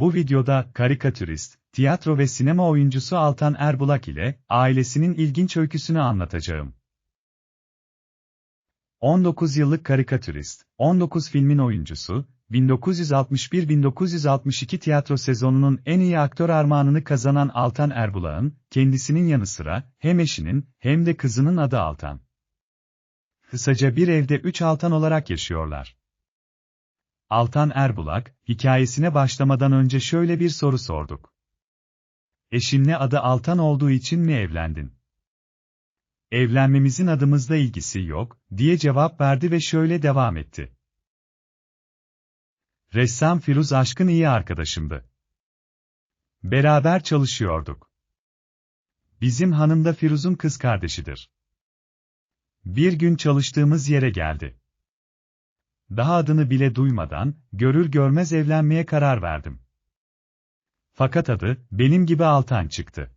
Bu videoda karikatürist, tiyatro ve sinema oyuncusu Altan Erbulak ile ailesinin ilginç öyküsünü anlatacağım. 19 yıllık karikatürist, 19 filmin oyuncusu, 1961-1962 tiyatro sezonunun en iyi aktör armağanını kazanan Altan Erbulak'ın, kendisinin yanı sıra, hem eşinin, hem de kızının adı Altan. Kısaca bir evde üç Altan olarak yaşıyorlar. Altan Erbulak, hikayesine başlamadan önce şöyle bir soru sorduk. Eşinle adı Altan olduğu için mi evlendin? Evlenmemizin adımızla ilgisi yok, diye cevap verdi ve şöyle devam etti. Ressam Firuz Aşkın iyi arkadaşımdı. Beraber çalışıyorduk. Bizim hanım da Firuz'un kız kardeşidir. Bir gün çalıştığımız yere geldi. Daha adını bile duymadan, görür görmez evlenmeye karar verdim. Fakat adı, benim gibi Altan çıktı.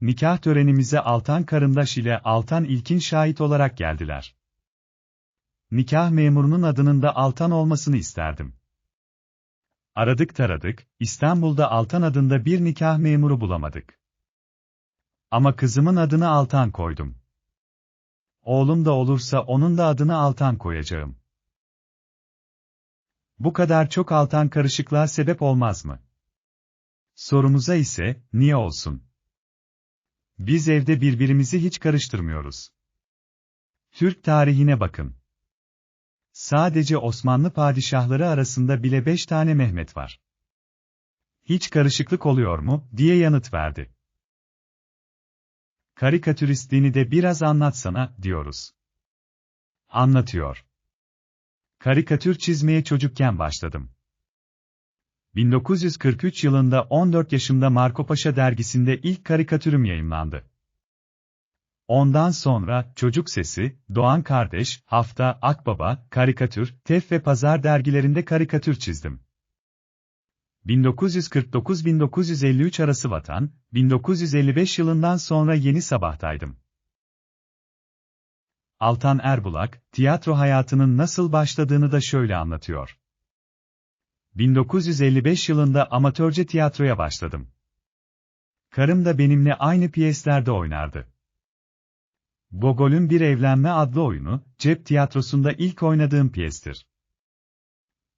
Nikah törenimize Altan Karındaş ile Altan İlkin şahit olarak geldiler. Nikah memurunun adının da Altan olmasını isterdim. Aradık taradık, İstanbul'da Altan adında bir nikah memuru bulamadık. Ama kızımın adını Altan koydum. Oğlum da olursa onun da adını Altan koyacağım. Bu kadar çok Altan karışıklığa sebep olmaz mı? Sorumuza ise, niye olsun? Biz evde birbirimizi hiç karıştırmıyoruz. Türk tarihine bakın. Sadece Osmanlı padişahları arasında bile beş tane Mehmet var. Hiç karışıklık oluyor mu, diye yanıt verdi. Karikatüristliğini de biraz anlatsana, diyoruz. Anlatıyor. Karikatür çizmeye çocukken başladım. 1943 yılında 14 yaşımda Marco Paşa dergisinde ilk karikatürüm yayınlandı. Ondan sonra Çocuk Sesi, Doğan Kardeş, Hafta, Akbaba, Karikatür, Tef ve Pazar dergilerinde karikatür çizdim. 1949-1953 arası Vatan, 1955 yılından sonra Yeni Sabah'taydım. Altan Erbulak, tiyatro hayatının nasıl başladığını da şöyle anlatıyor. 1955 yılında amatörce tiyatroya başladım. Karım da benimle aynı piyeslerde oynardı. Gogol'ün Bir Evlenme adlı oyunu, cep tiyatrosunda ilk oynadığım piyestir.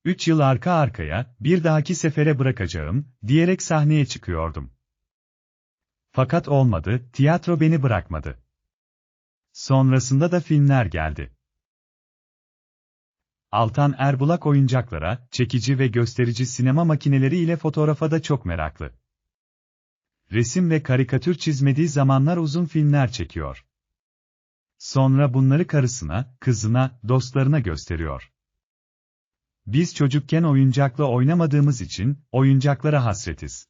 Üç yıl arka arkaya, bir dahaki sefere bırakacağım, diyerek sahneye çıkıyordum. Fakat olmadı, tiyatro beni bırakmadı. Sonrasında da filmler geldi. Altan Erbulak oyuncaklara, çekici ve gösterici sinema makineleri ile fotoğrafa da çok meraklı. Resim ve karikatür çizmediği zamanlar uzun filmler çekiyor. Sonra bunları karısına, kızına, dostlarına gösteriyor. Biz çocukken oyuncakla oynamadığımız için, oyuncaklara hasretiz.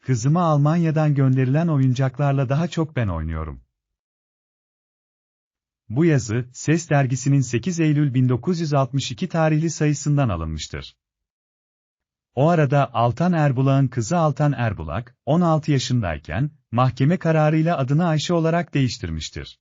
Kızıma Almanya'dan gönderilen oyuncaklarla daha çok ben oynuyorum. Bu yazı, Ses dergisinin 8 Eylül 1962 tarihli sayısından alınmıştır. O arada Altan Erbulak'ın kızı Altan Erbulak, 16 yaşındayken, mahkeme kararıyla adını Ayşe olarak değiştirmiştir.